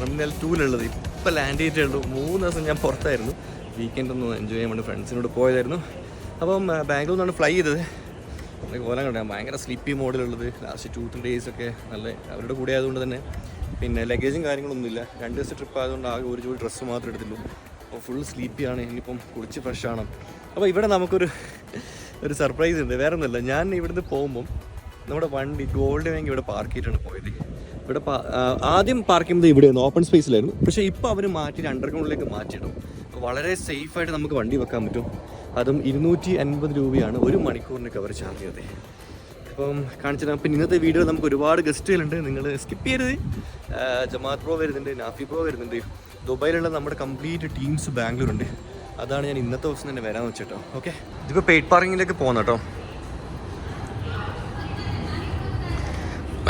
Terminal ടൂലുള്ളത്. ഇപ്പം land ചെയ്തിട്ടേ ഉള്ളൂ. മൂന്ന് ദിവസം ഞാൻ പുറത്തായിരുന്നു. വീക്കെൻഡ് ഒന്ന് എൻജോയ് ചെയ്യാൻ വേണ്ടി ഫ്രണ്ട്സിനോട് പോയതായിരുന്നു. അപ്പം ബാംഗ്ലൂർ നിന്നാണ് ഫ്ലൈ ചെയ്തത്. നല്ല കോലം കണ്ടാൽ ഭയങ്കര സ്ലിപ്പി മോഡിലുള്ളത് ലാസ്റ്റ് ടു ത്രീ ഡേയ്സ് ഒക്കെ നല്ല അവരുടെ കൂടെ ആയതുകൊണ്ട് തന്നെ. പിന്നെ ലഗേജും കാര്യങ്ങളൊന്നുമില്ല രണ്ട് ദിവസം ട്രിപ്പ് ആയതുകൊണ്ട് ആകെ ഒരു ജോഡി ഡ്രസ്സ് മാത്രമേ എടുത്തുള്ളൂ അപ്പോൾ ഫുൾ സ്ലീപ്പിയാണ് ഇനിയിപ്പം കുളിച്ച് ഫ്രഷ് ആണ്. അപ്പോൾ ഇവിടെ നമുക്കൊരു ഒരു സർപ്രൈസ് ഉണ്ട്. വേറെ ഒന്നുമില്ല ഞാൻ ഇവിടുന്ന് പോകുമ്പം നമ്മുടെ വണ്ടി ഗോൾഡ് ബാങ്ക് ഇവിടെ പാർക്ക് ചെയ്തിട്ടാണ് പോയത്. ഇവിടെ ആദ്യം പാർക്ക് ചെയ്യുന്നത് ഇവിടെയായിരുന്നു ഓപ്പൺ സ്പേസിലായിരുന്നു പക്ഷേ ഇപ്പോൾ അവർ മാറ്റി അണ്ടർഗ്രൗണ്ടിലേക്ക് മാറ്റിയിടും അപ്പോൾ വളരെ സേഫായിട്ട് നമുക്ക് വണ്ടി വെക്കാൻ പറ്റും. അതും ഇരുന്നൂറ്റി അൻപത് രൂപയാണ് ഒരു മണിക്കൂറിനൊക്കെ അവർ ചാർജ് ചെയ്തത്. അപ്പം കാണിച്ചത് അപ്പം ഇന്നത്തെ വീഡിയോ നമുക്ക് ഒരുപാട് ഗസ്റ്റുകളുണ്ട് നിങ്ങൾ സ്കിപ്പ് ചെയ്യരുത്. ജമാത് പ്രോ വരുന്നുണ്ട് നാഫി പ്രോ വരുന്നുണ്ട്. ദുബായിലുള്ള നമ്മുടെ കംപ്ലീറ്റ് ടീംസ് ബാംഗ്ലൂർ ഉണ്ട് അതാണ് ഞാൻ ഇന്നത്തെ ദിവസം തന്നെ വരാമെന്ന് വെച്ചിട്ടോ. ഓക്കെ ഇതിപ്പോൾ പെയ്ഡ് പാർക്കിങ്ങിലേക്ക് പോകുന്ന കേട്ടോ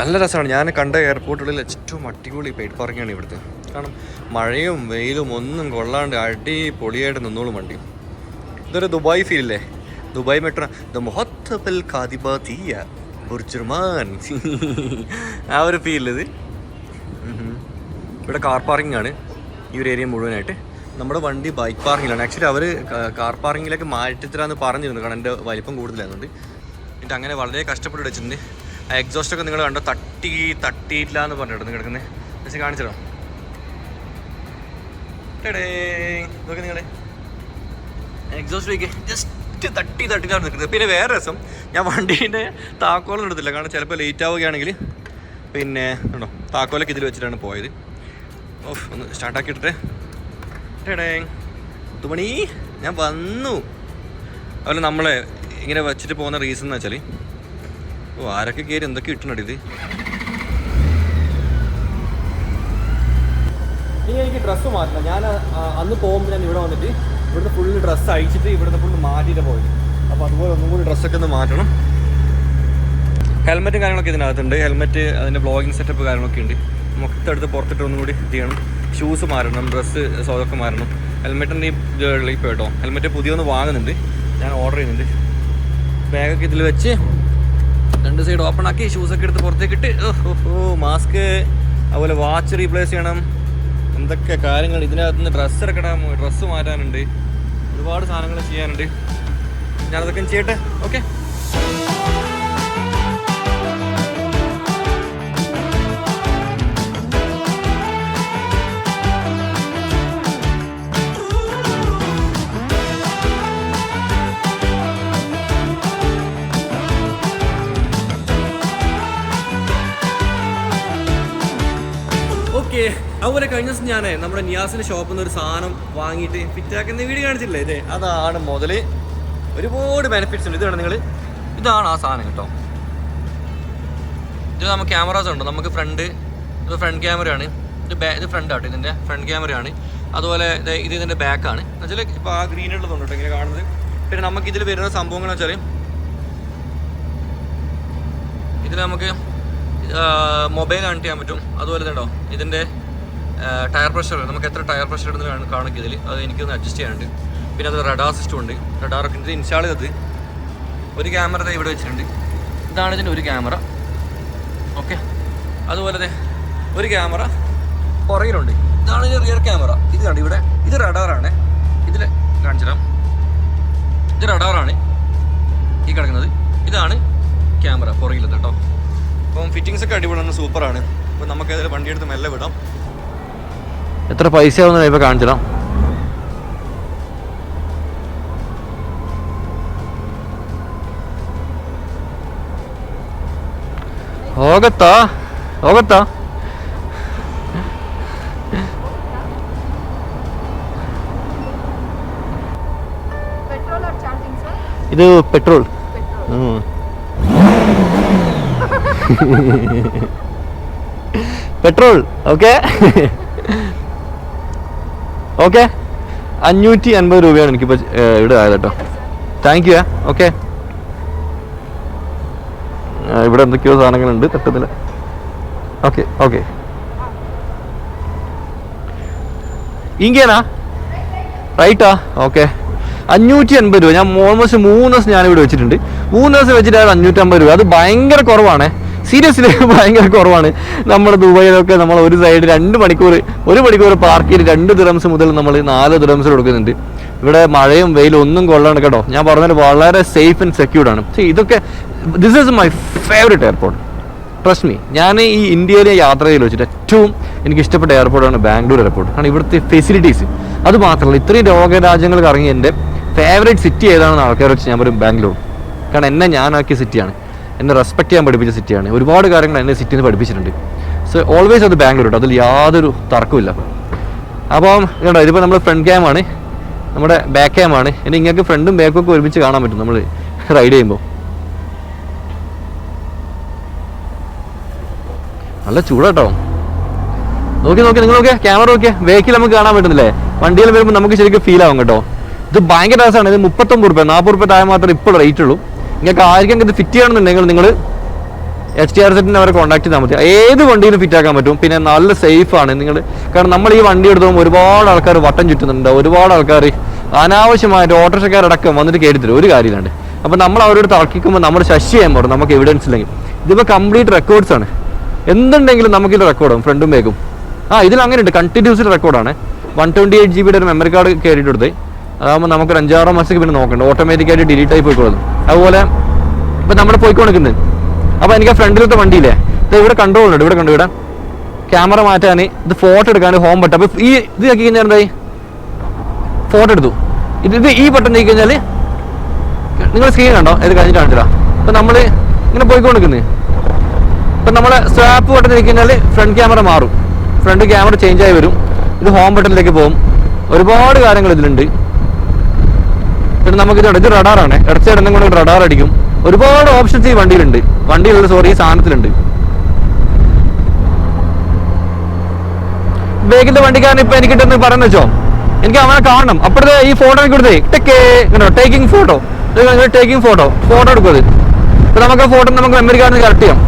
നല്ല രസമാണ്. ഞാൻ കണ്ട എയർപോർട്ടുകളിൽ ഏറ്റവും അടിപൊളി പെയ്ഡ് പാർക്കിംഗാണ് ഇവിടുത്തെ. കാരണം മഴയും വെയിലും ഒന്നും കൊള്ളാണ്ട് അടിപൊളിയായിട്ട് നിന്നോളും വണ്ടി. ഇതൊരു ദുബായ് ഫീൽ അല്ലേ ദുബായ് മെട്രോ ദ ബുർജുർമാൻ ആ ഒരു ഫീൽ ഇത്. ഇവിടെ കാർ പാർക്കിംഗ് ആണ് ഈ ഒരു ഏരിയ മുഴുവനായിട്ട്. നമ്മുടെ വണ്ടി ബൈക്ക് പാർക്കിങ്ങിലാണ് ആക്ച്വലി അവർ കാർ പാർക്കിങ്ങിലേക്ക് മാറ്റിത്തരാന്ന് പറഞ്ഞിരുന്നു. കാരണം എന്റെ വലിപ്പം കൂടുതലായതുകൊണ്ട്. എന്നിട്ട് അങ്ങനെ വളരെ കഷ്ടപ്പെട്ട് വെച്ചിട്ടുണ്ട് എക്സോസ്റ്റ് ഒക്കെ നിങ്ങൾ കണ്ടോ? തട്ടി തട്ടിയില്ല എന്ന് പറഞ്ഞിട്ട് നിങ്ങൾ കിടക്കുന്നത് പക്ഷെ കാണിച്ചോ നോക്കി നിങ്ങളെ. എക്സോസ്റ്റ് ജസ്റ്റ് തട്ടി തട്ടിലാണ് നിൽക്കുന്നത്. പിന്നെ വേറെ രസം ഞാൻ വണ്ടീന്റെ താക്കോലം എടുത്തില്ല. കാരണം ചിലപ്പോൾ ലേറ്റ് ആവുകയാണെങ്കിൽ പിന്നെ ഉണ്ടോ താക്കോലൊക്കെ ഇതിൽ വെച്ചിട്ടാണ് പോയത്. ഓഫ് ഒന്ന് സ്റ്റാർട്ടാക്കി ഇട്ടിട്ട്. ടേടേ. തുമണി ഞാൻ വന്നു. അതുപോലെ നമ്മളെ ഇങ്ങനെ വെച്ചിട്ട് പോകുന്ന റീസൺ എന്ന് വെച്ചാൽ ഓ ആരൊക്കെ കയറി എന്തൊക്കെ കിട്ടണടി ഇത്? ഇനി എനിക്ക് ഡ്രസ്സ് മാറ്റണം. ഞാൻ അന്ന് പോകുമ്പോൾ ഞാൻ ഇവിടെ വന്നിട്ട് ഇവിടുന്ന് ഫുള്ള് ഡ്രസ്സ് അഴിച്ചിട്ട് ഇവിടുന്ന് ഫുള്ള് മാറ്റിയിട്ട് പോയി. അപ്പോൾ അതുപോലെ ഒന്നും കൂടി ഡ്രസ്സൊക്കെ ഒന്ന് മാറ്റണം. ഹെൽമെറ്റും കാര്യങ്ങളൊക്കെ ഇതിനകത്തുണ്ട്. ഹെൽമെറ്റ് അതിന്റെ ബ്ലോഗിങ് സെറ്റപ്പ് കാര്യങ്ങളൊക്കെ ഉണ്ട്. മൊത്തം പുറത്തിട്ട് ഒന്നും കൂടി ഇത് ചെയ്യണം. ഷൂസ് മാറണം ഡ്രസ്സ് സോതൊക്കെ മാറണം. ഹെൽമെറ്റിന്റെ ഈ കേട്ടോ ഹെൽമെറ്റ് പുതിയൊന്ന് വാങ്ങുന്നുണ്ട്. ഞാൻ ഓർഡർ ചെയ്യുന്നുണ്ട്. ബാഗൊക്കെ ഇതിൽ വെച്ച് രണ്ട് സൈഡ് ഓപ്പൺ ആക്കി ഷൂസൊക്കെ എടുത്ത് പുറത്തേക്ക് ഇട്ട് ഓഹോ മാസ്ക് അതുപോലെ വാച്ച് റീപ്ലേസ് ചെയ്യണം. എന്തൊക്കെ കാര്യങ്ങൾ ഇതിനകത്ത് നിന്ന് ഡ്രസ്സ് ഇറക്കണം ഡ്രസ്സ് മാറ്റാനുണ്ട്. ഒരുപാട് സാധനങ്ങൾ ചെയ്യാനുണ്ട്. ഞാനതൊക്കെ ചെയ്യട്ടെ? ഓക്കെ അതുപോലെ കഴിഞ്ഞ ദിവസം ഞാൻ നമ്മുടെ നിയാസിന്റെ ഷോപ്പിൽ നിന്ന് ഒരു സാധനം വാങ്ങിയിട്ട് ഫിറ്റ് ആക്കുന്ന വീഡിയോ കാണിച്ചില്ലേ ഇതേ? അതാണ് മുതൽ. ഒരുപാട് ബെനിഫിറ്റ്സ് ഉണ്ട്. ഇതാണ് നിങ്ങൾ ഇതാണ് ആ സാധനം കേട്ടോ. ഇത് നമുക്ക് ക്യാമറാസ് ഉണ്ട്. നമുക്ക് ഫ്രണ്ട് ഇത് ഫ്രണ്ട് ക്യാമറയാണ് ഇത് ബാ ഇത് ഫ്രണ്ട് ആട്ടോ ഇതിന്റെ ഫ്രണ്ട് ക്യാമറയാണ് അതുപോലെ ഇത് ഇത് ഇതിന്റെ ബാക്കാണ് എന്നുവെച്ചാൽ ഇപ്പോൾ ആ ഗ്രീൻ ഉള്ളതുണ്ട് കേട്ടോ ഇങ്ങനെ കാണുന്നത്. പിന്നെ നമുക്ക് ഇതിൽ വരുന്ന സംഭവങ്ങൾ വെച്ചാൽ ഇതിൽ നമുക്ക് മൊബൈൽ കണക്ട് ചെയ്യാൻ പറ്റും. അതുപോലെ തന്നെ ഇതിന്റെ ടയർ പ്രഷർ നമുക്ക് എത്ര ടയർ പ്രഷർ ഇടുന്നതാണ് കാണിക്കും ഇതിൽ അത് എനിക്കൊന്ന് അഡ്ജസ്റ്റ് ചെയ്യാനുണ്ട്. പിന്നെ അത് റഡാർ സിസ്റ്റം ഉണ്ട്. റഡാർ ഒക്കെ ഇത് ഇൻസ്റ്റാൾ ചെയ്തത് ഒരു ക്യാമറ ഇവിടെ വെച്ചിട്ടുണ്ട്. ഇതാണ് ഇതിന്റെ ഒരു ക്യാമറ ഓക്കെ അതുപോലെ ഒരു ക്യാമറ പുറകിലുണ്ട്. ഇതാണ് ഇതിന്റെ റിയർ ക്യാമറ ഇത് കണ്ട് ഇവിടെ. ഇത് റഡാറാണ് ഇതിൽ കാണിച്ചിടാം ഇത് റഡാറാണ് ഈ കിടക്കുന്നത്. ഇതാണ് ക്യാമറ പുറകിലത് കേട്ടോ അപ്പം ഫിറ്റിങ്സൊക്കെ അടിപൊളിയാണ്. സൂപ്പറാണ് അപ്പം നമുക്ക് അതിൽ വണ്ടിയെടുത്ത് മെല്ലെ വിടാം. എത്ര പൈസ ആവുന്ന ഇപ്പോൾ കാണിച്ചിടാം ಹೋಗತ್ತಾ ಹೋಗತ್ತಾ Petrol or charging, sir? ಇದು ಪೆಟ್ರೋಲ್ Petrol. ಹ್ಞೂ പെട്രോൾ ഓക്കെ ഓക്കെ അഞ്ഞൂറ്റി അൻപത് രൂപയാണ് എനിക്കിപ്പോൾ ഇവിടെ ആയത് കേട്ടോ. താങ്ക് യു ഓക്കെ ഇവിടെ എന്തൊക്കെയോ സാധനങ്ങളുണ്ട് തട്ടുന്നില്ല ഓക്കെ ഓക്കെ ഇങ്ങേനാ റൈറ്റാ ഓക്കെ അഞ്ഞൂറ്റി അൻപത് രൂപ. ഞാൻ ഓൾമോസ്റ്റ് മൂന്ന് ദിവസം ഞാനിവിടെ വെച്ചിട്ടുണ്ട്. മൂന്ന് ദിവസം വെച്ചിട്ട് അഞ്ഞൂറ്റമ്പത് രൂപ. അത് ഭയങ്കര കുറവാണ്. സീരിയസ്ലി ഭയങ്കര കുറവാണ്. നമ്മുടെ ദുബായിലൊക്കെ നമ്മൾ ഒരു സൈഡ് രണ്ട് മണിക്കൂർ ഒരു മണിക്കൂർ പാർക്ക് ചെയ്ത് രണ്ട് ദിറംസ് മുതൽ നമ്മൾ നാല് ദിറംസ് കൊടുക്കുന്നുണ്ട്. ഇവിടെ മഴയും വെയിലും ഒന്നും കൊള്ളണം കേട്ടോ. ഞാൻ പറഞ്ഞത് വളരെ സേഫ് ആൻഡ് സെക്യൂർഡ് ആണ്. ഇതൊക്കെ this is my favourite airport trust me ഞാൻ ഈ ഇന്ത്യയിലെ യാത്ര ചെയ്ത് വെച്ചിട്ട് ഏറ്റവും എനിക്ക് ഇഷ്ടപ്പെട്ട എയർപോർട്ടാണ് ബാംഗ്ലൂർ എയർപോർട്ട് കാരണം ഇവിടുത്തെ ഫെസിലിറ്റീസ് അത് മാത്രമല്ല ഇത്രയും ലോകരാജ്യങ്ങൾ കറങ്ങി എന്റെ ഫേവറേറ്റ് സിറ്റി ഏതാണെന്ന് ആൾക്കാർ വെച്ച് ഞാൻ പറയും ബാംഗ്ലൂർ. കാരണം എന്നെ ഞാനാക്കിയ സിറ്റിയാണ് എന്നെ റെസ്പെക്ട് ചെയ്യാൻ പഠിപ്പിച്ച സിറ്റിയാണ് ഒരുപാട് കാര്യങ്ങൾ എന്നെ സിറ്റിയിൽ നിന്ന് പഠിപ്പിച്ചിട്ടുണ്ട്. സോ ഓൾവേസ് അത് ബാംഗ്ലൂർ അതിൽ യാതൊരു തർക്കമില്ല അപ്പം കേട്ടോ ഇതിപ്പോൾ നമ്മൾ ഫ്രണ്ട് ക്യാമാണ് നമ്മുടെ ബാക്ക് ക്യാമാണ് ഇനി ഇങ്ങൾക്ക് ഫ്രണ്ടും ബാക്കും ഒക്കെ ഒരുമിച്ച് കാണാൻ പറ്റും. നമ്മൾ റൈഡ് ചെയ്യുമ്പോൾ നല്ല ചൂടാട്ടോ. നോക്കി നോക്കി നിങ്ങൾ നോക്കിയാൽ ക്യാമറ നോക്കിയാൽ വേക്കിൽ നമുക്ക് കാണാൻ പറ്റുന്നില്ലേ? വണ്ടിയിൽ വരുമ്പോൾ നമുക്ക് ശരിക്കും ഫീൽ ആവും കേട്ടോ. ഇത് ഭയങ്കര രസമാണ് ഇത് മുപ്പത്തൊമ്പത് റുപ്യ നാൽപ്പത് റുപ്യ താഴെ മാത്രമേ ഇപ്പോൾ റേറ്റ് ഉള്ളൂ. നിങ്ങൾക്ക് ആർക്കും ഇത് ഫിറ്റ് ചെയ്യണമെന്നുണ്ടെങ്കിൽ നിങ്ങൾ എച്ച് ടി ആർ സെറ്റിനെ അവരെ കോൺടാക്ട് ചെയ്താൽ മതി. ഏത് വണ്ടിയിലും ഫിറ്റ് ആക്കാൻ പറ്റും. പിന്നെ നല്ല സേഫ് ആണ്. നിങ്ങൾ കാരണം നമ്മൾ ഈ വണ്ടി എടുത്തുമ്പോൾ ഒരുപാട് ആൾക്കാർ വട്ടം ചുറ്റുന്നുണ്ട്. ഒരുപാട് ആൾക്കാർ അനാവശ്യമായിട്ട് ഓട്ടോറിക്ഷക്കാരടക്കം വന്നിട്ട് കയറി തരും ഒരു കാര്യമില്ലാണ്ട്. അപ്പോൾ നമ്മൾ അവരോട് തർക്കിക്കുമ്പോൾ നമ്മൾ ശശി ചെയ്യാൻ പറഞ്ഞു നമുക്ക് എവിഡൻസ് ഇല്ലെങ്കിൽ. ഇതിപ്പോൾ കംപ്ലീറ്റ് റെക്കോർഡ്സ് ആണ്. എന്തുണ്ടെങ്കിലും നമുക്കിത് റെക്കോർഡും ഫ്രണ്ടും ബാക്കും ആ ഇതിൽ അങ്ങനെ ഉണ്ട് കണ്ടിന്യൂസ് റെക്കോർഡാണ് വൺ ട്വന്റി എയ്റ്റ് ജി ബിയുടെ ഒരു മെമ്മറി കാർഡ് കയറിയിട്ട് കൊടുത്തേ അതാകുമ്പോൾ നമുക്ക് ഒരു അഞ്ചാറോ മാസത്തേക്ക് പിന്നെ നോക്കണ്ട. ഓട്ടോമാറ്റിക്കായിട്ട് ഡിലീറ്റ് ആയി പോയിക്കോളും. അതുപോലെ ഇപ്പം നമ്മൾ പോയിക്കൊണ്ടിരിക്കുന്നത് അപ്പോൾ എനിക്ക് ആ ഫ്രണ്ടിലത്തെ വണ്ടിയില്ലേ? ഇത് ഇവിടെ കൺട്രോൾ ഉണ്ട് ഇവിടെ കണ്ടു ഇവിടെ. ക്യാമറ മാറ്റാൻ ഇത് ഫോട്ടോ എടുക്കാൻ ഹോം ബട്ടൺ അപ്പോൾ ഈ ഇത് നോക്കി കഴിഞ്ഞാൽ എന്തായി? ഫോട്ടോ എടുത്തു. ഇത് ഇത് ഈ ബട്ടൺ നീക്കി കഴിഞ്ഞാൽ നിങ്ങൾ സ്ക്രീൻ കണ്ടോ? ഇത് കഴിഞ്ഞിട്ട് കാണിച്ചില്ല അപ്പം നമ്മൾ ഇങ്ങനെ പോയിക്കൊണ്ടിരിക്കുന്നത് ഇപ്പം നമ്മൾ സ്വാപ്പ് ബട്ടൺ നീക്കി കഴിഞ്ഞാൽ ഫ്രണ്ട് ക്യാമറ മാറും. ഫ്രണ്ട് ക്യാമറ ചേഞ്ച് ആയി വരും. ഇത് ഹോം ബട്ടണിലേക്ക് പോകും. ഒരുപാട് കാര്യങ്ങൾ ഇതിലുണ്ട്. പിന്നെ നമുക്ക് ഇത് റഡാറാണ് ഇടച്ച ഇടുന്ന കൊണ്ട് റഡാർ അടിക്കും. ഒരുപാട് ഓപ്ഷൻസ് ഈ വണ്ടിയിലുണ്ട്. വണ്ടിയിലുള്ള സോറി ഈ സാധനത്തിലുണ്ട്. ബേക്കിന്റെ വണ്ടിക്കാരൻ ഇപ്പൊ എനിക്ക് ഇട്ടെന്ന് പറയുന്ന വെച്ചോ? എനിക്ക് അവനെ കാണണം. അപ്പോഴത്തെ ഈ ഫോട്ടോ എനിക്ക് കൊടുത്തേ. Taking photo taking photo photo എടുക്കും അത് അപ്പൊ നമുക്ക് ആ ഫോട്ടോ നമുക്ക് മെമ്മറി കാർഡിന് കറക്റ്റ് ചെയ്യാം.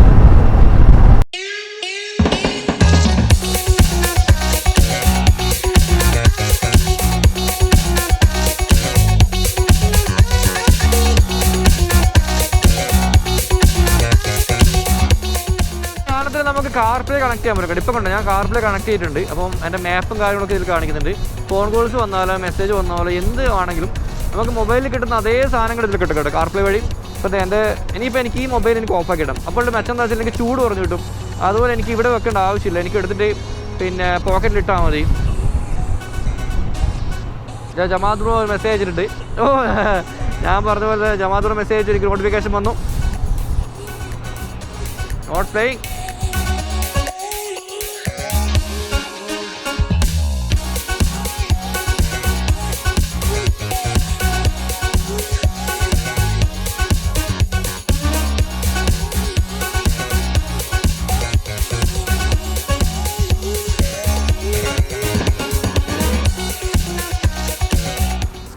പ്ലേ കണക്ട് ചെയ്യാൻ പറ്റും. ഇപ്പം കണ്ടോ ഞാൻ കാർ പ്ലേ കണക്ട് ചെയ്തിട്ടുണ്ട്. അപ്പം എന്റെ മാപ്പും കാര്യങ്ങളൊക്കെ ഇതിൽ കാണിക്കുന്നുണ്ട്. ഫോൺ കോൾസ് വന്നാലോ മെസ്സേജ് വന്നാലോ എന്ത് ആണെങ്കിലും നമുക്ക് മൊബൈലിൽ കിട്ടുന്ന അതേ സാധനങ്ങൾ ഇതിൽ കിട്ടും കേട്ടോ കാർ പ്ലേ വഴി. ഇപ്പം എന്റെ ഇനിയിപ്പോൾ എനിക്ക് ഈ മൊബൈൽ എനിക്ക് ഓഫ് ആക്കി ഇടാം. അപ്പോൾ മെച്ചം എന്താ വെച്ചാൽ എനിക്ക് ചൂട് കുറഞ്ഞു കിട്ടും. അതുപോലെ എനിക്ക് ഇവിടെ വെക്കേണ്ട ആവശ്യമില്ല. എനിക്ക് എടുത്തിട്ട് പിന്നെ പോക്കറ്റിൽ ഇട്ടാൽ മതി. ഞാൻ ബ്രോ മെസ്സേജ് അയച്ചിട്ടുണ്ട്. ഓ ഞാൻ പറഞ്ഞ പോലെ ജമാഅത്ത് ബ്രോ മെസ്സേജ് എനിക്ക് നോട്ടിഫിക്കേഷൻ വന്നു. നോട്ട് പ്ലേയിങ്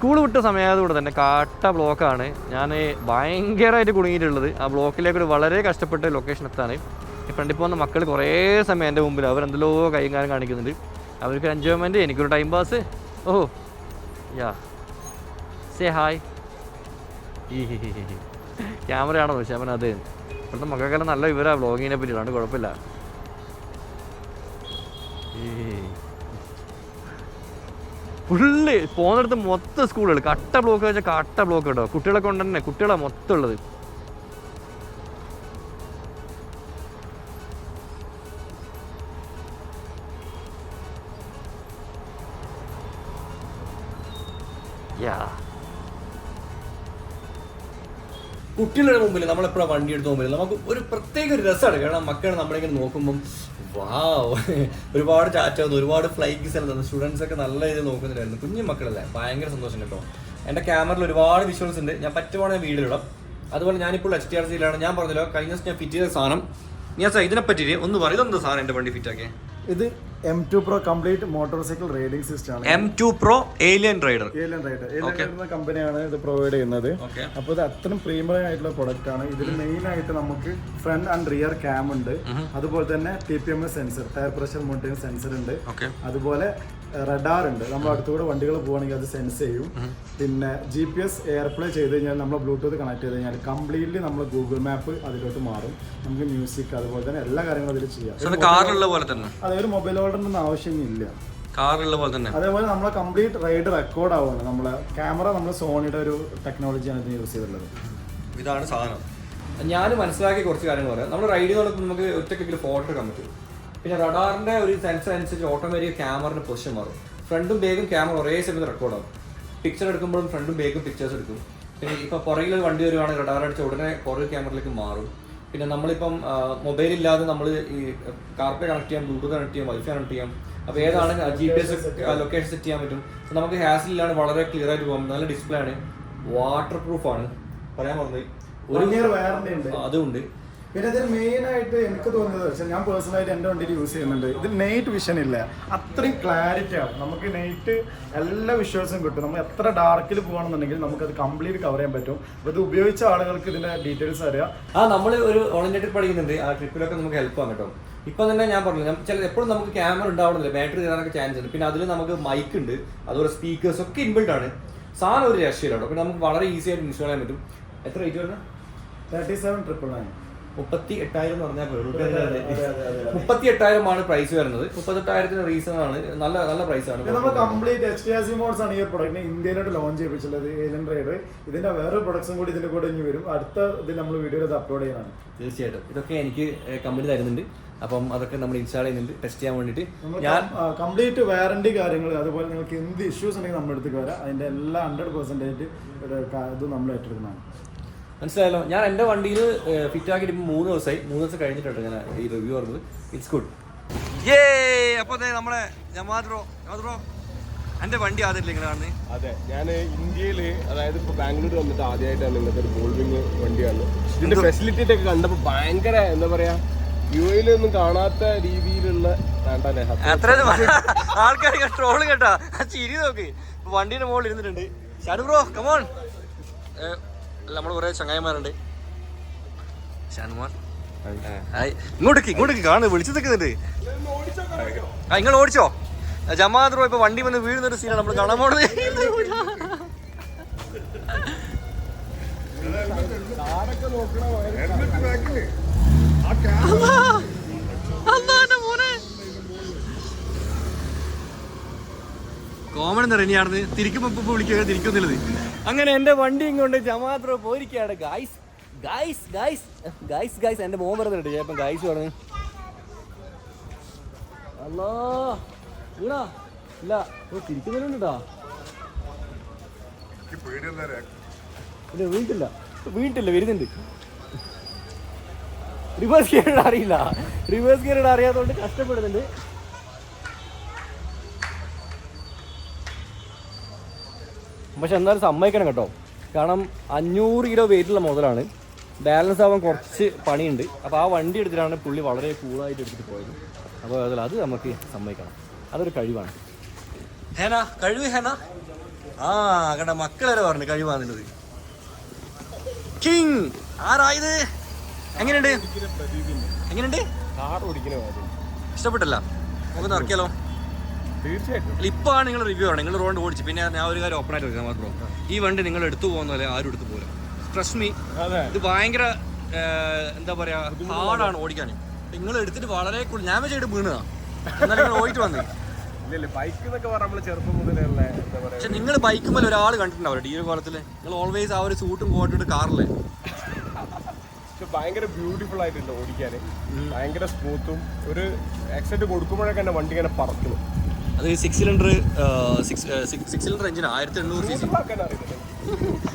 സ്കൂൾ വിട്ട സമയമായതുകൊണ്ട് തന്നെ കാട്ട ബ്ലോക്കാണ്. ഞാൻ ഭയങ്കരമായിട്ട് കുടുങ്ങിയിട്ടുള്ളത്. ആ ബ്ലോക്കിലേക്ക് ഒരു വളരെ കഷ്ടപ്പെട്ട ലൊക്കേഷൻ എത്താണ്. ഫ്രണ്ടിൽ പോകുന്ന മക്കൾ കുറേ സമയം എന്റെ മുമ്പിൽ അവരെന്തെല്ലോ കാലം കാണിക്കുന്നുണ്ട്. അവർക്ക് എൻജോയ്മെന്റ് എനിക്കൊരു ടൈം പാസ് ഓ യാ. സേ ഹായ് ക്യാമറയാണോ പക്ഷേ അവൻ അത്. ഇപ്പോഴത്തെ മക്കൾക്കെല്ലാം നല്ല വിവരമാണ് ബ്ലോഗിങ്ങിനെ പറ്റി അതുകൊണ്ട് കുഴപ്പമില്ല. ഈ ഫുള്ള് പോകുന്നിടത്ത് മൊത്തം സ്കൂളുകൾ കട്ട ബ്ലോക്ക് വെച്ചാൽ കട്ട ബ്ലോക്ക് കേട്ടോ. കുട്ടികളെ കൊണ്ട് കുട്ടികളെ മൊത്തം ഉള്ളത്. കുട്ടികളുടെ മുമ്പിൽ നമ്മളെപ്പോഴും വണ്ടി എടുത്ത് മുമ്പിൽ? നമുക്ക് ഒരു പ്രത്യേക ഒരു രസമാണ്. കാരണം മക്കൾ നമ്മളിങ്ങനെ നോക്കുമ്പം വാ. ഒരുപാട് ചാറ്റ് വന്നു ഒരുപാട് ഫ്ലൈക്സ് എല്ലാം തന്നു സ്റ്റുഡൻസ് ഒക്കെ നല്ല രീതിയിൽ നോക്കുന്നുണ്ടായിരുന്നു. കുഞ്ഞു മക്കളല്ലേ? ഭയങ്കര സന്തോഷം കേട്ടോ. എന്റെ ക്യാമറയിൽ ഒരുപാട് വിഷ്വൽസ് ഉണ്ട്. ഞാൻ പറ്റുവാണെങ്കിൽ വീഡിയോ ഇടാം. അതുപോലെ ഞാനിപ്പോൾ എച്ച് ടി ആർ സിയിലാണ് ഞാൻ പറഞ്ഞല്ലോ കഴിഞ്ഞ ദിവസം ഞാൻ ഫിറ്റ് ചെയ്ത സാധനം. ഞാൻ സാർ ഇതിനെ പറ്റിയിട്ട് ഒന്ന് പറയും സാധനം എന്റെ വണ്ടി ഫിറ്റ് ആക്കിയ? ഇത് M two pro complete motorcycle riding system ആണ് M two pro alien rider alien rider alien എന്ന കമ്പനിയാണ് ഇത് പ്രൊവൈഡ് ചെയ്യുന്നത്. അപ്പൊ അപ്പോൾ ഇത് അത്രയും പ്രീമിയം ആയിട്ടുള്ള പ്രൊഡക്റ്റ് ആണ്. ഇതിൽ മെയിൻ ആയിട്ട് നമുക്ക് ഫ്രണ്ട് ആൻഡ് റിയർ ക്യാം ഉണ്ട്. അതുപോലെ തന്നെ T P M S sensor tyre pressure monitoring sensor ഉണ്ട്. അതുപോലെ റഡാർ ഉണ്ട്. നമ്മൾ അടുത്തുകൂടെ വണ്ടികൾ പോവുകയാണെങ്കിൽ അത് സെൻസ് ചെയ്യും. പിന്നെ ജി പി എസ് എയർപ്ലേ ചെയ്ത് കഴിഞ്ഞാൽ നമ്മൾ ബ്ലൂടൂത്ത് കണക്ട് ചെയ്ത് കഴിഞ്ഞാൽ കംപ്ലീറ്റ്ലി നമ്മൾ ഗൂഗിൾ മാപ്പ് അതിലോട്ട് മാറും. നമുക്ക് മ്യൂസിക് അതുപോലെ തന്നെ എല്ലാ കാര്യങ്ങളും അതിൽ ചെയ്യാം. കാറിലുള്ള പോലെ തന്നെ? അതെ ഒരു മൊബൈൽ ഒന്നും ആവശ്യമില്ല. കാറുള്ള പോലെ തന്നെ? അതേപോലെ നമ്മളെ കംപ്ലീറ്റ് റൈഡ് റെക്കോർഡ് ആവുകയാണ്. നമ്മളെ ക്യാമറ നമ്മൾ സോണിയുടെ ഒരു ടെക്നോളജിയാണ് ഇതിന് യൂസ് ചെയ്തിട്ടുള്ളത്. ഇതാണ് സാധനം. ഞാൻ മനസ്സിലാക്കി കുറച്ച് കാര്യങ്ങൾ പറയാം. നമ്മൾ റൈഡ് നടക്കുമ്പോൾ നമുക്ക് ഒറ്റയ്ക്കെങ്കിലും ഫോട്ടോ എടുക്കാൻ പറ്റും. പിന്നെ റഡാറിന്റെ ഒരു സെൻസർ അനുസരിച്ച് ഓട്ടോമാറ്റിക് ക്യാമറയുടെ പൊസിഷൻ മാറും. ഫ്രണ്ടും ബേഗും ക്യാമറ ഒരേ സമയത്ത് റെക്കോർഡ് ആവും. പിക്ചർ എടുക്കുമ്പോഴും ഫ്രണ്ടും ബേഗും പിക്ചേഴ്സ് എടുക്കും. പിന്നെ ഇപ്പൊ പുറകിൽ വണ്ടി വരുവാണെങ്കിൽ റഡാർ അടിച്ച ഉടനെ പുറകിൽ ക്യാമറയിലേക്ക് മാറും. പിന്നെ നമ്മളിപ്പം മൊബൈൽ ഇല്ലാതെ നമ്മൾ ഈ കാർപ്പേ കണക്ട് ചെയ്യാം ബ്ലൂടൂത്ത് കണക്ട് ചെയ്യാം വൈഫൈ കണക്ട് ചെയ്യാം. അപ്പോൾ ഏതാണ് G P S location set ചെയ്യാൻ പറ്റും. നമുക്ക് ഹാസിൽ ഇല്ലാണ്ട് വളരെ ക്ലിയർ ആയിട്ട് പോകാം നല്ല ഡിസ്പ്ലേ ആണ്. വാട്ടർ പ്രൂഫ് ആണ്. പറയാൻ പറഞ്ഞത് ഒരു അതുണ്ട് പിന്നെ ഇതിൽ മെയിൻ ആയിട്ട് എനിക്ക് തോന്നുന്നത് വെച്ചാൽ ഞാൻ പേഴ്സണലായിട്ട് എന്റെ വണ്ടിയിൽ യൂസ് ചെയ്യുന്നുണ്ട്. ഇതിൽ നൈറ്റ് വിഷൻ ഇല്ല. അത്രയും ക്ലാരിറ്റി ആണ്. നമുക്ക് നൈറ്റ് എല്ലാ വിഷ്വൽസും കിട്ടും. നമ്മൾ എത്ര ഡാർക്കിൽ പോകണമെന്നുണ്ടെങ്കിൽ നമുക്കത് കംപ്ലീറ്റ് കവർ ചെയ്യാൻ പറ്റും. ഇത് ഉപയോഗിച്ച ആളുകൾക്ക് ഇതിന്റെ ഡീറ്റെയിൽസ് അറിയാം. ആ നമ്മൾ ഒരു ട്രിപ്പ് പഠിക്കുന്നുണ്ട്. ആ ട്രിപ്പിലൊക്കെ നമുക്ക് ഹെൽപ്പ് ആണ് കേട്ടോ. ഇപ്പം തന്നെ ഞാൻ പറഞ്ഞു ചില എപ്പോഴും നമുക്ക് ക്യാമറ ഉണ്ടാവണമെന്നില്ല ബാറ്ററി കയറാനൊക്കെ ചാൻസ് ഉണ്ട്. പിന്നെ അതിൽ നമുക്ക് മൈക്ക് ഉണ്ട്. അതുപോലെ സ്പീക്കേഴ്സ് ഒക്കെ ഇൻബിൾഡ് ആണ്. സാധനം ഒരു രക്ഷയിലാണ് പിന്നെ നമുക്ക് വളരെ ഈസി ആയിട്ട് ഇൻസ്റ്റാൾ ചെയ്യാൻ പറ്റും. എത്ര റേറ്റ് വരുന്നത് തേർട്ടി സെവൻ ട്രിപ്പിൾ നയൻ മുപ്പത്തി എട്ടായിരം എന്ന് പറഞ്ഞാൽ അതെ. മുപ്പത്തി എട്ടായിരമാണ് പ്രൈസ് വരുന്നത്. മുപ്പത്തെട്ടായിരത്തിന് റീസൺ ആണ്. നല്ല നല്ല പ്രൈസ് ആണ്. നമ്മൾ കംപ്ലീറ്റ് എച്ച് മോഡ്സ് ആണ് ഈ പ്രൊഡക്റ്റിനെ ഇന്ത്യയിലോട്ട് ലോഞ്ച് ചെയ്യിപ്പിച്ചുള്ളത് ഏലൻ റൈഡ് ഇതിന്റെ വേറെ പ്രൊഡക്ട്സും കൂടി ഇതിന്റെ കൂടെ ഇനി വരും. അടുത്ത ഇത് നമ്മൾ വീഡിയോയിൽ അപ്ലോഡ് ചെയ്യാനാണ് തീർച്ചയായിട്ടും. ഇതൊക്കെ എനിക്ക് കമ്പനി തരുന്നുണ്ട്. അപ്പം അതൊക്കെ നമ്മൾ ഇൻസ്റ്റാൾ ചെയ്യുന്നുണ്ട്. ടെസ്റ്റ് ചെയ്യാൻ വേണ്ടിയിട്ട്. ഞാൻ ഞാൻ കംപ്ലീറ്റ് വാറണ്ടി കാര്യങ്ങൾ അതുപോലെ നിങ്ങൾക്ക് എന്ത് ഇഷ്യൂസ് ഉണ്ടെങ്കിൽ നമ്മൾ എടുത്തു വരാം. അതിന്റെ എല്ലാ ഹൺഡ്രഡ് പെർസെന്റേജ് ഇത് നമ്മൾ ഏറ്റെടുക്കുന്നതാണ് മനസ്സിലായല്ലോ? ഞാൻ എന്റെ വണ്ടിയിൽ ഫിറ്റ് ആക്കിയിട്ട് ഇപ്പം മൂന്ന് ദിവസമായി മൂന്ന് ദിവസം കഴിഞ്ഞിട്ടുണ്ട് ഞാൻ ഈ റിവ്യൂ പറഞ്ഞത്. ഇറ്റ്സ് ഗുഡ് ഏ അപ്പോൾ നമ്മളെ എന്റെ വണ്ടി ആദ്യമില്ല ഇങ്ങനെ കാണുന്നത് അതെ ഞാൻ ഇന്ത്യയിൽ അതായത് ഇപ്പൊ ബാംഗ്ലൂർ വന്നിട്ട് ആദ്യമായിട്ടാണ് ഇങ്ങനത്തെ ഒരു ബോൾവിംഗ് വണ്ടിയാണ്. ഇതിന്റെ ഫെസിലിറ്റി ഒക്കെ കണ്ടപ്പോൾ ഭയങ്കര എന്താ പറയാ യു എയിലൊന്നും കാണാത്ത രീതിയിലുള്ള ആൾക്കാർ ട്രോൾ കേട്ടാ. ചിരി നോക്ക്. വണ്ടീന്റെ മുകളിൽ ഇരുന്നിട്ടുണ്ട്. ഷാനു ബ്രോ കമോൺ നമ്മൾ കുറെ ചങ്ങായിമാരുണ്ട്. ഷാനുമാർ. ഇങ്ങോട്ടേക്ക് ഇങ്ങോട്ടേക്ക് കാണു വിളിച്ചു നിൽക്കുന്നുണ്ട് ആ നിങ്ങൾ ഓടിച്ചോ. ജമാഅത്ത് ബ്രോ ഇപ്പൊ വണ്ടി വന്ന് വീഴുന്ന ഒരു സീനാണ് നമ്മൾ കാണാൻ പോണത്. കോമൺ എന്ന് പറയുന്നത് തിരിക്കുമ്പോ ഇപ്പൊ വിളിക്കുക തിരിക്കുന്നില്ലത് അങ്ങനെ എന്റെ വണ്ടി ഇങ്ങോട്ട് ജമാത്ര പോയിരിക്കുകയാണ്. Guys guys guys guys guys എന്റെ മോൻ പറഞ്ഞിട്ട് ചേപ്പം ഗായ്സ് പറഞ്ഞു അല്ലോ ഇടാ ഇല്ല ഓ തിരിക്കുന്നുണ്ടാ ഇല്ല. വീട്ടില്ല വീട്ടില്ല വരുന്നുണ്ട്. റിവേഴ്സ് ഗിയർ അറിയില്ല. റിവേഴ്സ് ഗിയർ അറിയാത്തതുകൊണ്ട് കഷ്ടപ്പെടുന്നുണ്ട്. പക്ഷെ എന്നാലും സമ്മതിക്കണം കേട്ടോ. കാരണം അഞ്ഞൂറ് കിലോ വെയിറ്റുള്ള മുതലാണ് ബാലൻസ് ആവാൻ കുറച്ച് പണിയുണ്ട്. അപ്പോൾ ആ വണ്ടി എടുത്തിട്ടാണ് പുള്ളി വളരെ കൂളായിട്ട് എടുത്തിട്ട് പോയത്. അപ്പോൾ അതിൽ അത് നമുക്ക് സമ്മതിക്കണം. അതൊരു കഴിവാണ്. ഹേന കഴിവ് ഹേന? ആ കണ്ട മക്കളെ പറഞ്ഞു കഴിവാന്നുള്ളത്. കിങ് ആരായത് എങ്ങനെയുണ്ട്? എങ്ങനെയുണ്ട്? ഇഷ്ടപ്പെട്ടല്ല? നമുക്ക് നിറക്കിയാലോ? തീർച്ചയായിട്ടും. ഇപ്പൊ ആണ് നിങ്ങൾ റിവ്യൂ ആണ് നിങ്ങൾ റോണ്ട് ഓടിച്ച്. പിന്നെ ഞാൻ ഒരു കാര്യം ഓപ്പൺ ആയിട്ട് മാത്രം ഈ വണ്ടി നിങ്ങൾ എടുത്തു പോകുന്ന പോലെ ആരും എടുത്തു പോലും ട്രസ്റ്റ് മീ ഇത് ഭയങ്കര എന്താ പറയാ ഹാർഡാണ് ഓടിക്കാൻ നിങ്ങൾ എടുത്തിട്ട് വളരെ കൂടുതൽ ഞാൻ വെച്ചിട്ട് വീണതാ. എന്നാലും നിങ്ങൾ വന്നേ. ഇല്ലല്ലേ ബൈക്ക് മേലെ പക്ഷെ നിങ്ങൾ ഒരാൾ കണ്ടിട്ടുണ്ടാവും ഈ ഒരു കോലത്തിൽ നിങ്ങൾ ഓൾവേസ് ആ ഒരു സൂട്ടും കോട്ടിട്ട് കാറില്ലേ പക്ഷെ ഭയങ്കര ബ്യൂട്ടിഫുൾ ആയിട്ടുണ്ട് ഓടിക്കാൻ ഭയങ്കര സ്മൂത്തും ഒരു ആക്സിഡന്റ് കൊടുക്കുമ്പോഴൊക്കെ എന്റെ വണ്ടി ഇങ്ങനെ പറക്കുന്നു. അത് six cylinder six cylinder engine ആയിരത്തി എണ്ണൂറ് സി സി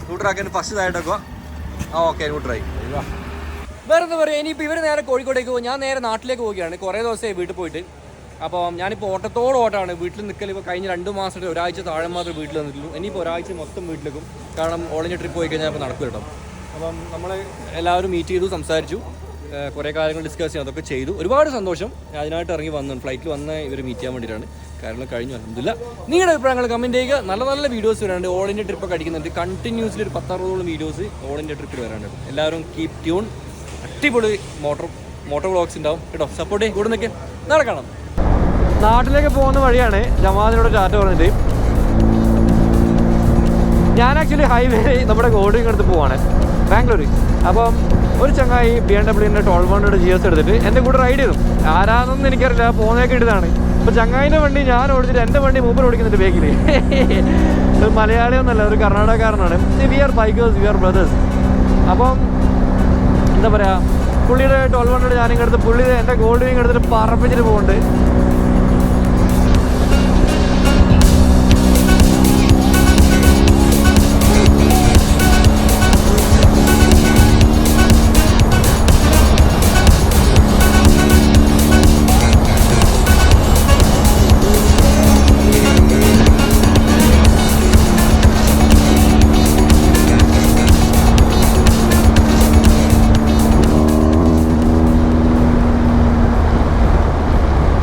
ന്യൂട്രാക്കാൻ ഫസ്റ്റ് ഇതായിട്ടൊക്കെ ആ ഓക്കെ ന്യൂട്രായി വേറെ എന്താ പറയുക ഇനിയിപ്പോൾ ഇവർ നേരെ കോഴിക്കോട്ടേക്ക് പോകും ഞാൻ നേരെ നാട്ടിലേക്ക് പോവുകയാണ്. കുറേ ദിവസമായി വീട്ടിൽ പോയിട്ട്. അപ്പോൾ ഞാനിപ്പോൾ ഓട്ടത്തോട് ഓട്ടാണ്. വീട്ടിൽ നിൽക്കൽ ഇപ്പോൾ കഴിഞ്ഞ രണ്ട് മാസമായിട്ട് ഒരാഴ്ച താഴെ മാത്രമേ വീട്ടിൽ നിന്നിട്ടുള്ളൂ ഇനിയിപ്പോൾ ഒരാഴ്ച മൊത്തം വീട്ടിലേക്കും. കാരണം ഇന്ത്യ ട്രിപ്പ് പോയി കഴിഞ്ഞാൽ അപ്പോൾ നടക്കും കേട്ടോ അപ്പം നമ്മൾ എല്ലാവരും മീറ്റ് ചെയ്തു സംസാരിച്ചു. കുറേ കാര്യങ്ങൾ ഡിസ്കസ് ചെയ്യാം അതൊക്കെ ചെയ്തു. ഒരുപാട് സന്തോഷം. അതിനായിട്ട് ഇറങ്ങി വന്നു. ഫ്ലൈറ്റിൽ വന്ന് ഇവർ മീറ്റ് ചെയ്യാൻ വേണ്ടിയിട്ടാണ്. കാരണം കഴിഞ്ഞു. അലഹമില്ല നിങ്ങളുടെ അഭിപ്രായങ്ങൾ കമന്റ് ചെയ്യുക. നല്ല നല്ല വീഡിയോസ് വരാണ്ട് ഓൾ ഇന്ത്യ ട്രിപ്പൊക്കെ അടിക്കുന്നുണ്ട്. കണ്ടിന്യൂസ്ലി ഒരു പത്തറുപതോളം വീഡിയോസ് ഓൾ ഇന്ത്യ ട്രിപ്പിൽ വരാനുണ്ട്. എല്ലാവരും കീപ് ട്യൂൺ അടിപൊളി മോട്ടോർ മോട്ടോർ വ്ളോഗ്സ് ഉണ്ടാവും. കേട്ടോ? സപ്പോർട്ട് ചെയ്യും. കൂടെ നിൽക്കുക നാളെ കാണാം. നാട്ടിലേക്ക് പോകുന്ന വഴിയാണ് ജമാദിനോട് ചാറ്റ് പറഞ്ഞിട്ട്. ഞാൻ ആക്ച്വലി ഹൈവേ നമ്മുടെ ഗോഡിങ് അടുത്ത് പോവാണ്. ബാംഗ്ലൂർ അപ്പം ഒരു ചങ്ങായി ബി എം ഡബ്ല്യൂന്റെ ട്വൽവ് ഹൺഡ്രഡ് ജി എസ് എടുത്തിട്ട് എന്റെ കൂടെ റൈഡ് ചെയ്തു. ആരാണെന്ന് എനിക്കറിയില്ല. പോകുന്നതൊക്കെ ഇതാണ്. അപ്പോൾ ചങ്ങായിന്റെ വണ്ടി ഞാൻ ഓടിച്ചിട്ട് എന്റെ വണ്ടി മൂപ്പർ ഓടിക്കുന്നുണ്ട് ബേക്കിൽ ഒരു മലയാളി ഒന്നല്ല ഒരു കർണാടകക്കാരനാണ്. We are bikers we are brothers അപ്പം എന്താ പറയാ പുള്ളിയുടെ ട്വൽവ് ഹൺഡ്രഡ് ഞാനിങ്ങെടുത്ത് പുള്ളിയുടെ പുള്ളി എന്റെ ഗോൾഡ് വിങ് എടുത്തിട്ട് പറപ്പിച്ചിട്ട് പോകുന്നുണ്ട്